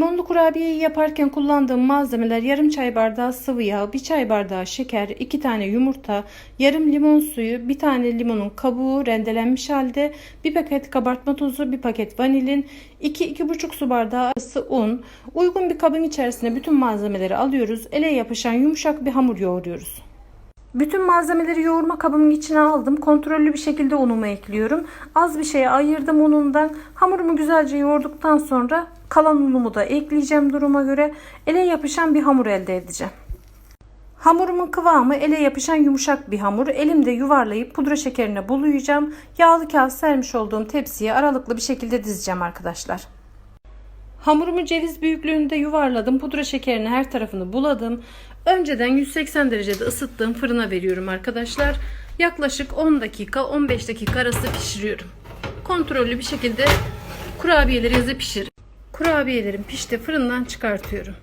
kurabiyeyi yaparken kullandığım malzemeler yarım çay bardağı sıvı yağ, bir çay bardağı şeker, iki tane yumurta, yarım limon suyu, bir tane limonun kabuğu rendelenmiş halde, bir paket kabartma tozu, bir paket vanilin, 2-2,5 su bardağı arası un. Uygun bir kabın içerisine bütün malzemeleri alıyoruz. Ele yapışan yumuşak bir hamur yoğuruyoruz. Bütün malzemeleri yoğurma kabımın içine aldım. Kontrollü bir şekilde unumu ekliyorum. Az bir şeye ayırdım unundan. Hamurumu güzelce yoğurduktan sonra kalan unumu da ekleyeceğim duruma göre. Ele yapışan bir hamur elde edeceğim. Hamurumun kıvamı ele yapışan yumuşak bir hamur. Elimde yuvarlayıp pudra şekerine bulayacağım. Yağlı kağıt sermiş olduğum tepsiye aralıklı bir şekilde dizeceğim arkadaşlar. Hamurumu ceviz büyüklüğünde yuvarladım. Pudra şekerini her tarafını buladım. Önceden 180 derecede ısıttığım fırına veriyorum arkadaşlar. Yaklaşık 10 dakika 15 dakika arası pişiriyorum. Kontrollü bir şekilde kurabiyelerinizi pişir. Kurabiyelerim pişti fırından çıkartıyorum.